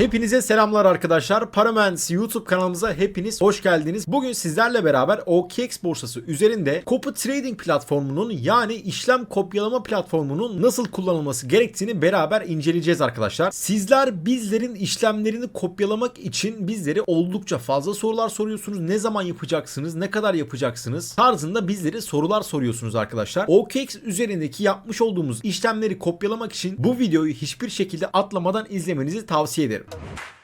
Hepinize selamlar arkadaşlar. Paramens YouTube kanalımıza hepiniz hoş geldiniz. Bugün sizlerle beraber OKX borsası üzerinde copy trading platformunun yani işlem kopyalama platformunun nasıl kullanılması gerektiğini beraber inceleyeceğiz arkadaşlar. Sizler bizlerin işlemlerini kopyalamak için bizlere oldukça fazla sorular soruyorsunuz. Ne zaman yapacaksınız? Ne kadar yapacaksınız? Tarzında bizlere sorular soruyorsunuz arkadaşlar. OKX üzerindeki yapmış olduğumuz işlemleri kopyalamak için bu videoyu hiçbir şekilde atlamadan izlemenizi tavsiye ederim. Thank you.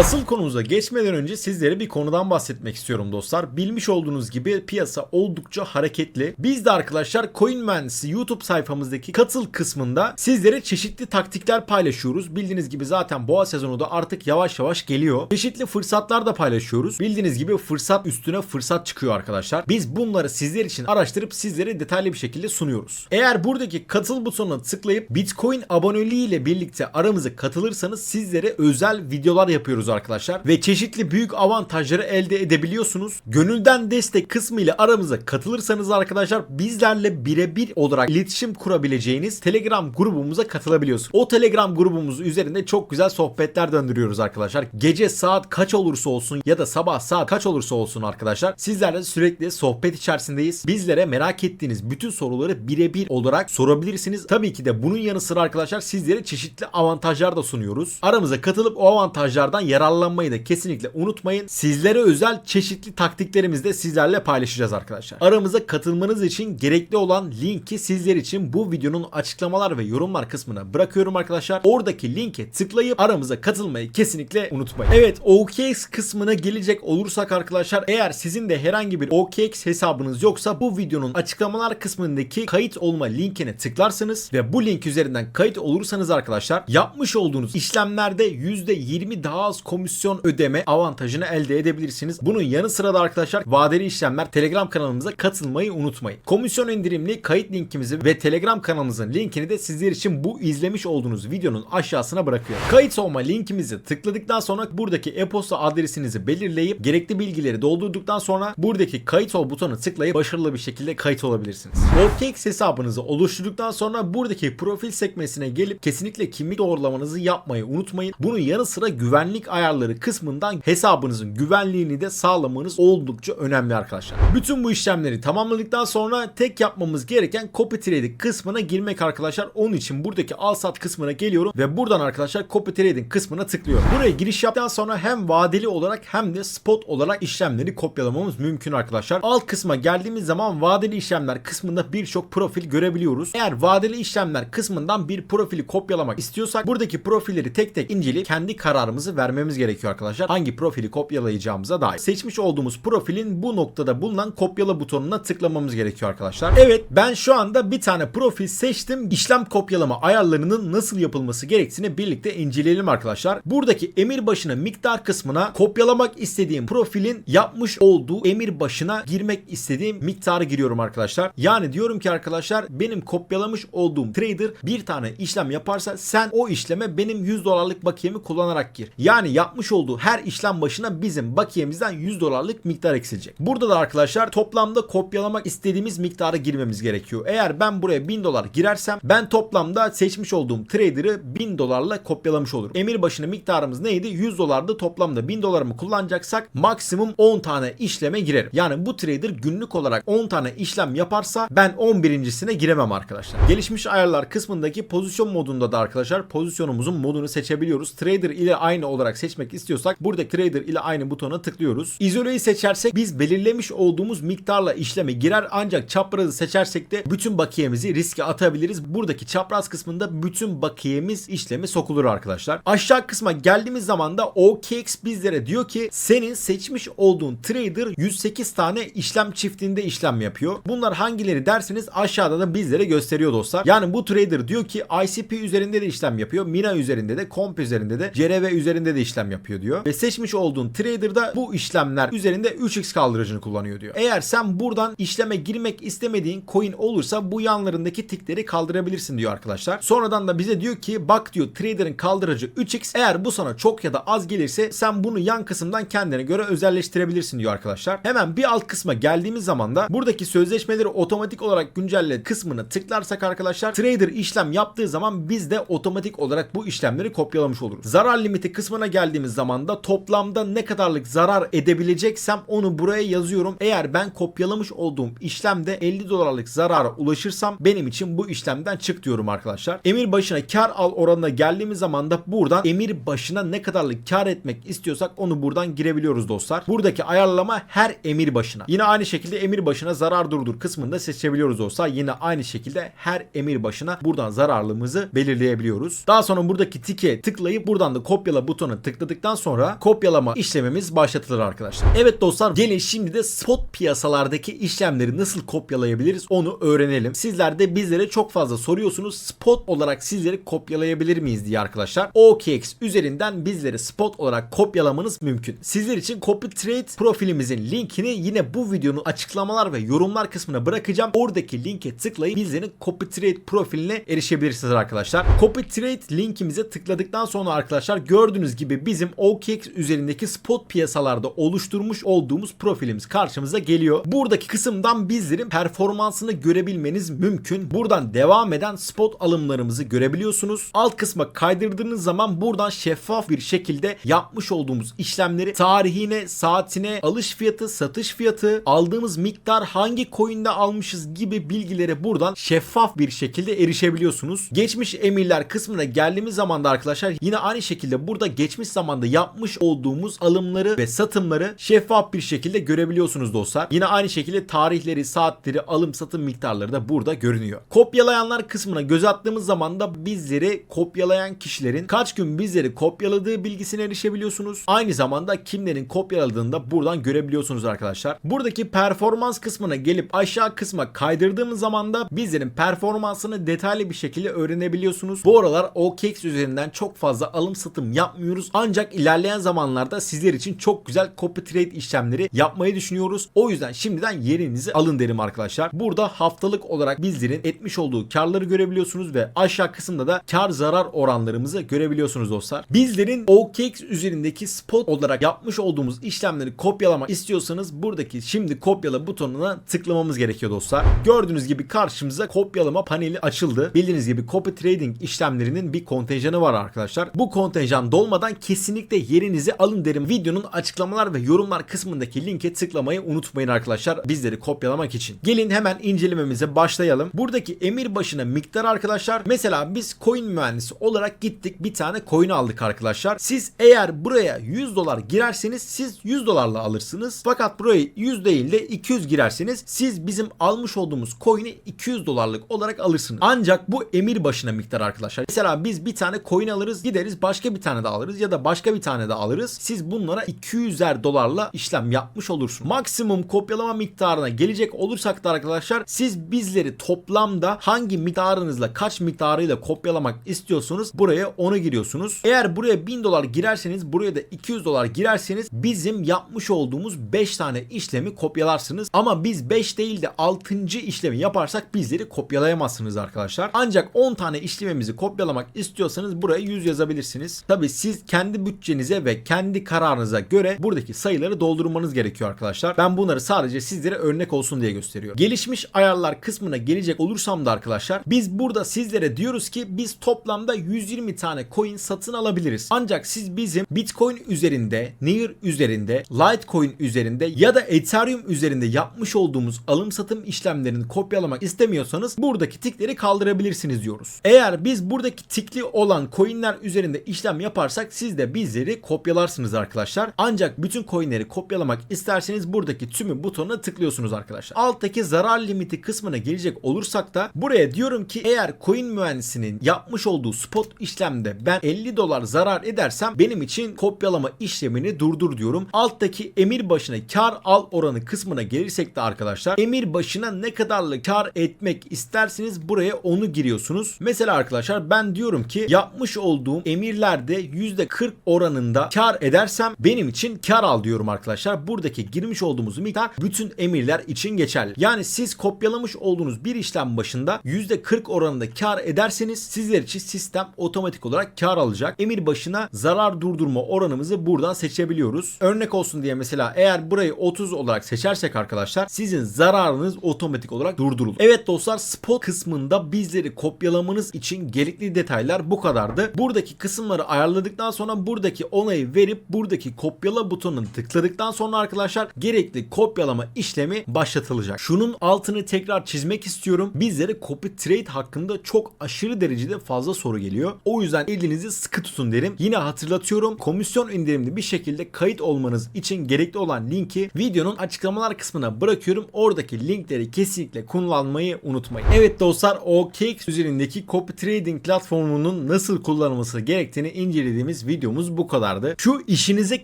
Asıl konumuza geçmeden önce sizlere bir konudan bahsetmek istiyorum dostlar. Bilmiş olduğunuz gibi piyasa oldukça hareketli. Biz de arkadaşlar CoinMans YouTube sayfamızdaki katıl kısmında sizlere çeşitli taktikler paylaşıyoruz. Bildiğiniz gibi zaten boğa sezonu da artık yavaş yavaş geliyor. Çeşitli fırsatlar da paylaşıyoruz. Bildiğiniz gibi fırsat üstüne fırsat çıkıyor arkadaşlar. Biz bunları sizler için araştırıp sizlere detaylı bir şekilde sunuyoruz. Eğer buradaki katıl butonuna tıklayıp Bitcoin aboneliği ile birlikte aramıza katılırsanız sizlere özel videolar yapıyoruz arkadaşlar ve çeşitli büyük avantajları elde edebiliyorsunuz. Gönülden destek kısmı ile aramıza katılırsanız arkadaşlar bizlerle birebir olarak iletişim kurabileceğiniz Telegram grubumuza katılabiliyorsunuz. O Telegram grubumuz üzerinde çok güzel sohbetler döndürüyoruz arkadaşlar. Gece saat kaç olursa olsun ya da sabah saat kaç olursa olsun arkadaşlar sizlerle sürekli sohbet içerisindeyiz. Bizlere merak ettiğiniz bütün soruları birebir olarak sorabilirsiniz. Tabii ki de bunun yanı sıra arkadaşlar sizlere çeşitli avantajlar da sunuyoruz. Aramıza katılıp o avantajlardan yararlanmayı da kesinlikle unutmayın. Sizlere özel çeşitli taktiklerimizi de sizlerle paylaşacağız arkadaşlar. Aramıza katılmanız için gerekli olan linki sizler için bu videonun açıklamalar ve yorumlar kısmına bırakıyorum arkadaşlar. Oradaki linke tıklayıp aramıza katılmayı kesinlikle unutmayın. Evet OKX kısmına gelecek olursak arkadaşlar eğer sizin de herhangi bir OKX hesabınız yoksa bu videonun açıklamalar kısmındaki kayıt olma linkine tıklarsınız ve bu link üzerinden kayıt olursanız arkadaşlar yapmış olduğunuz işlemlerde %20 daha az komisyon ödeme avantajını elde edebilirsiniz. Bunun yanı sıra da arkadaşlar vadeli işlemler Telegram kanalımıza katılmayı unutmayın. Komisyon indirimli kayıt linkimizi ve Telegram kanalımızın linkini de sizler için bu izlemiş olduğunuz videonun aşağısına bırakıyorum. Kayıt olma linkimizi tıkladıktan sonra buradaki e-posta adresinizi belirleyip gerekli bilgileri doldurduktan sonra buradaki kayıt ol butonu tıklayıp başarılı bir şekilde kayıt olabilirsiniz. OKX hesabınızı oluşturduktan sonra buradaki profil sekmesine gelip kesinlikle kimlik doğrulamanızı yapmayı unutmayın. Bunun yanı sıra güvenlik ayarları kısmından hesabınızın güvenliğini de sağlamanız oldukça önemli arkadaşlar. Bütün bu işlemleri tamamladıktan sonra tek yapmamız gereken copy trading kısmına girmek arkadaşlar. Onun için buradaki al sat kısmına geliyorum ve buradan arkadaşlar copy trading kısmına tıklıyorum. Buraya giriş yaptıktan sonra hem vadeli olarak hem de spot olarak işlemleri kopyalamamız mümkün arkadaşlar. Alt kısma geldiğimiz zaman vadeli işlemler kısmında birçok profil görebiliyoruz. Eğer vadeli işlemler kısmından bir profili kopyalamak istiyorsak buradaki profilleri tek tek inceleyip kendi kararımızı vermemiz gerekiyor arkadaşlar. Hangi profili kopyalayacağımıza dair. Seçmiş olduğumuz profilin bu noktada bulunan kopyala butonuna tıklamamız gerekiyor arkadaşlar. Evet ben şu anda bir tane profil seçtim. İşlem kopyalama ayarlarının nasıl yapılması gerektiğini birlikte inceleyelim arkadaşlar. Buradaki emir başına miktar kısmına kopyalamak istediğim profilin yapmış olduğu emir başına girmek istediğim miktarı giriyorum arkadaşlar. Yani diyorum ki arkadaşlar benim kopyalamış olduğum trader bir tane işlem yaparsa sen o işleme benim 100 dolarlık bakiyemi kullanarak gir. Yani yapmış olduğu her işlem başına bizim bakiyemizden 100 dolarlık miktar eksilecek. Burada da arkadaşlar toplamda kopyalamak istediğimiz miktarı girmemiz gerekiyor. Eğer ben buraya 1000 dolar girersem ben toplamda seçmiş olduğum trader'ı 1000 dolarla kopyalamış olurum. Emir başına miktarımız neydi? 100 dolardı. Toplamda 1000 dolarımı kullanacaksak maksimum 10 tane işleme girerim. Yani bu trader günlük olarak 10 tane işlem yaparsa ben 11.sine giremem arkadaşlar. Gelişmiş ayarlar kısmındaki pozisyon modunda da arkadaşlar pozisyonumuzun modunu seçebiliyoruz. Trader ile aynı olarak seçmek istiyorsak buradaki trader ile aynı butona tıklıyoruz. İzoleyi seçersek biz belirlemiş olduğumuz miktarla işleme girer ancak çaprazı seçersek de bütün bakiyemizi riske atabiliriz. Buradaki çapraz kısmında bütün bakiyemiz işleme sokulur arkadaşlar. Aşağı kısma geldiğimiz zaman da OKX bizlere diyor ki senin seçmiş olduğun trader 108 tane işlem çiftinde işlem yapıyor. Bunlar hangileri derseniz aşağıda da bizlere gösteriyor dostlar. Yani bu trader diyor ki ICP üzerinde de işlem yapıyor. Mina üzerinde de, Comp üzerinde de, CRV üzerinde de işlem işlem yapıyor diyor. Ve seçmiş olduğun trader'da bu işlemler üzerinde 3x kaldırıcını kullanıyor diyor. Eğer sen buradan işleme girmek istemediğin coin olursa bu yanlarındaki tikleri kaldırabilirsin diyor arkadaşlar. Sonradan da bize diyor ki bak diyor trader'ın kaldırıcı 3x eğer bu sana çok ya da az gelirse sen bunu yan kısımdan kendine göre özelleştirebilirsin diyor arkadaşlar. Hemen bir alt kısma geldiğimiz zaman da buradaki sözleşmeleri otomatik olarak güncelle kısmını tıklarsak arkadaşlar trader işlem yaptığı zaman biz de otomatik olarak bu işlemleri kopyalamış oluruz. Zarar limiti kısmına geldiğimiz zaman da toplamda ne kadarlık zarar edebileceksem onu buraya yazıyorum. Eğer ben kopyalamış olduğum işlemde 50 dolarlık zarara ulaşırsam benim için bu işlemden çık diyorum arkadaşlar. Emir başına kar al oranına geldiğimiz zaman da buradan emir başına ne kadarlık kar etmek istiyorsak onu buradan girebiliyoruz dostlar. Buradaki ayarlama her emir başına. Yine aynı şekilde emir başına zarar durdur kısmında seçebiliyoruz dostlar. Yine aynı şekilde her emir başına buradan zararlımızı belirleyebiliyoruz. Daha sonra buradaki tike tıklayıp buradan da kopyala butonu tıkladıktan sonra kopyalama işlemimiz başlatılır arkadaşlar. Evet dostlar gelin şimdi de spot piyasalardaki işlemleri nasıl kopyalayabiliriz onu öğrenelim. Sizler de bizlere çok fazla soruyorsunuz. Spot olarak sizleri kopyalayabilir miyiz diye arkadaşlar. OKX üzerinden bizleri spot olarak kopyalamanız mümkün. Sizler için CopyTrade profilimizin linkini yine bu videonun açıklamalar ve yorumlar kısmına bırakacağım. Oradaki linke tıklayıp bizlerin CopyTrade profiline erişebilirsiniz arkadaşlar. CopyTrade linkimize tıkladıktan sonra arkadaşlar gördüğünüz gibi bizim OKX üzerindeki spot piyasalarda oluşturmuş olduğumuz profilimiz karşımıza geliyor. Buradaki kısımdan bizlerin performansını görebilmeniz mümkün. Buradan devam eden spot alımlarımızı görebiliyorsunuz. Alt kısma kaydırdığınız zaman buradan şeffaf bir şekilde yapmış olduğumuz işlemleri tarihine, saatine, alış fiyatı, satış fiyatı, aldığımız miktar hangi coin'de almışız gibi bilgilere buradan şeffaf bir şekilde erişebiliyorsunuz. Geçmiş emirler kısmına geldiğimiz zaman da arkadaşlar yine aynı şekilde burada geçmiş zamanda yapmış olduğumuz alımları ve satımları şeffaf bir şekilde görebiliyorsunuz dostlar. Yine aynı şekilde tarihleri, saatleri, alım satım miktarları da burada görünüyor. Kopyalayanlar kısmına göz attığımız zaman da bizleri kopyalayan kişilerin kaç gün bizleri kopyaladığı bilgisine erişebiliyorsunuz. Aynı zamanda kimlerin kopyaladığını da buradan görebiliyorsunuz arkadaşlar. Buradaki performans kısmına gelip aşağı kısma kaydırdığımız zaman da bizlerin performansını detaylı bir şekilde öğrenebiliyorsunuz. Bu aralar OKX üzerinden çok fazla alım satım yapmıyoruz. Ancak ilerleyen zamanlarda sizler için çok güzel copy trade işlemleri yapmayı düşünüyoruz. O yüzden şimdiden yerinizi alın derim arkadaşlar. Burada haftalık olarak bizlerin etmiş olduğu karları görebiliyorsunuz ve aşağı kısımda da kar zarar oranlarımızı görebiliyorsunuz dostlar. Bizlerin OKX üzerindeki spot olarak yapmış olduğumuz işlemleri kopyalamak istiyorsanız buradaki şimdi kopyala butonuna tıklamamız gerekiyor dostlar. Gördüğünüz gibi karşımıza kopyalama paneli açıldı. Bildiğiniz gibi copy trading işlemlerinin bir kontenjanı var arkadaşlar. Bu kontenjan dolmadan kesinlikle yerinizi alın derim. Videonun açıklamalar ve yorumlar kısmındaki linke tıklamayı unutmayın arkadaşlar. Bizleri kopyalamak için. Gelin hemen incelememize başlayalım. Buradaki emir başına miktar arkadaşlar. Mesela biz coin mühendisi olarak gittik bir tane coin aldık arkadaşlar. Siz eğer buraya 100 dolar girerseniz siz 100 dolarla alırsınız. Fakat buraya 100 değil de 200 girerseniz siz bizim almış olduğumuz coin'i 200 dolarlık olarak alırsınız. Ancak bu emir başına miktar arkadaşlar. Mesela biz bir tane coin alırız gideriz başka bir tane de alırız ya başka bir tane de alırız. Siz bunlara 200'er dolarla işlem yapmış olursunuz. Maksimum kopyalama miktarına gelecek olursak da arkadaşlar siz bizleri toplamda hangi miktarınızla kaç miktarıyla kopyalamak istiyorsunuz buraya onu giriyorsunuz. Eğer buraya 1000 dolar girerseniz buraya da 200 dolar girerseniz bizim yapmış olduğumuz 5 tane işlemi kopyalarsınız. Ama biz 5 değil de 6. işlemi yaparsak bizleri kopyalayamazsınız arkadaşlar. Ancak 10 tane işlemimizi kopyalamak istiyorsanız buraya 100 yazabilirsiniz. Tabi siz kendi bütçenize ve kendi kararınıza göre buradaki sayıları doldurmanız gerekiyor arkadaşlar. Ben bunları sadece sizlere örnek olsun diye gösteriyorum. Gelişmiş ayarlar kısmına gelecek olursam da arkadaşlar biz burada sizlere diyoruz ki biz toplamda 120 tane coin satın alabiliriz. Ancak siz bizim Bitcoin üzerinde, Near üzerinde, Litecoin üzerinde ya da Ethereum üzerinde yapmış olduğumuz alım satım işlemlerini kopyalamak istemiyorsanız buradaki tikleri kaldırabilirsiniz diyoruz. Eğer biz buradaki tikli olan coinler üzerinde işlem yaparsak siz de bizleri kopyalarsınız arkadaşlar. Ancak bütün coinleri kopyalamak isterseniz buradaki tümü butonuna tıklıyorsunuz arkadaşlar. Alttaki zarar limiti kısmına gelecek olursak da buraya diyorum ki eğer coin mühendisinin yapmış olduğu spot işlemde ben 50 dolar zarar edersem benim için kopyalama işlemini durdur diyorum. Alttaki emir başına kar al oranı kısmına gelirsek de arkadaşlar emir başına ne kadarlı kar etmek isterseniz buraya onu giriyorsunuz. Mesela arkadaşlar ben diyorum ki yapmış olduğum emirlerde %40 oranında kar edersem benim için kar al diyorum arkadaşlar. Buradaki girmiş olduğumuz miktar bütün emirler için geçerli. Yani siz kopyalamış olduğunuz bir işlem başında %40 oranında kar ederseniz sizler için sistem otomatik olarak kar alacak. Emir başına zarar durdurma oranımızı buradan seçebiliyoruz. Örnek olsun diye mesela eğer burayı 30 olarak seçersek arkadaşlar sizin zararınız otomatik olarak durdurulur. Evet dostlar spot kısmında bizleri kopyalamanız için gerekli detaylar bu kadardı. Buradaki kısımları ayarladıktan sonra buradaki onayı verip buradaki kopyala butonunu tıkladıktan sonra arkadaşlar gerekli kopyalama işlemi başlatılacak. Şunun altını tekrar çizmek istiyorum. Bizlere copy trade hakkında çok aşırı derecede fazla soru geliyor. O yüzden elinizi sıkı tutun derim. Yine hatırlatıyorum. Komisyon indirimli bir şekilde kayıt olmanız için gerekli olan linki videonun açıklamalar kısmına bırakıyorum. Oradaki linkleri kesinlikle kullanmayı unutmayın. Evet dostlar OKX üzerindeki copy trading platformunun nasıl kullanılması gerektiğini incelediğimiz videomuz bu kadardı. Şu işinize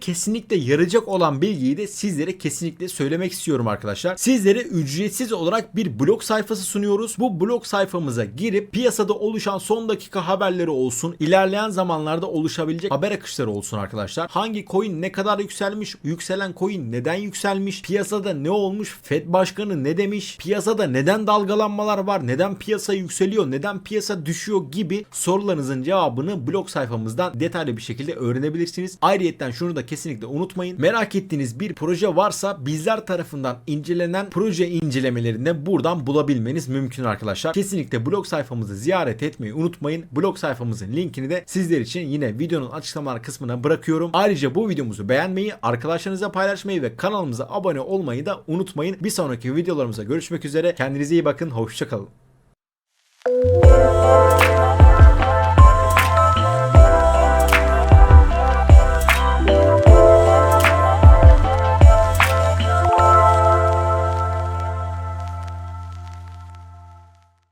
kesinlikle yarayacak olan bilgiyi de sizlere kesinlikle söylemek istiyorum arkadaşlar. Sizlere ücretsiz olarak bir blog sayfası sunuyoruz. Bu blog sayfamıza girip piyasada oluşan son dakika haberleri olsun, ilerleyen zamanlarda oluşabilecek haber akışları olsun arkadaşlar. Hangi coin ne kadar yükselmiş, yükselen coin neden yükselmiş, piyasada ne olmuş, Fed başkanı ne demiş, piyasada neden dalgalanmalar var, neden piyasa yükseliyor, neden piyasa düşüyor gibi sorularınızın cevabını blog sayfamızdan detaylı bir şekilde öğrenebilirsiniz. Ayrıyeten şunu da kesinlikle unutmayın. Merak ettiğiniz bir proje varsa bizler tarafından incelenen proje incelemelerinde buradan bulabilmeniz mümkün arkadaşlar. Kesinlikle blog sayfamızı ziyaret etmeyi unutmayın. Blog sayfamızın linkini de sizler için yine videonun açıklamalar kısmına bırakıyorum. Ayrıca bu videomuzu beğenmeyi, arkadaşlarınızla paylaşmayı ve kanalımıza abone olmayı da unutmayın. Bir sonraki videolarımıza görüşmek üzere. Kendinize iyi bakın. Hoşçakalın.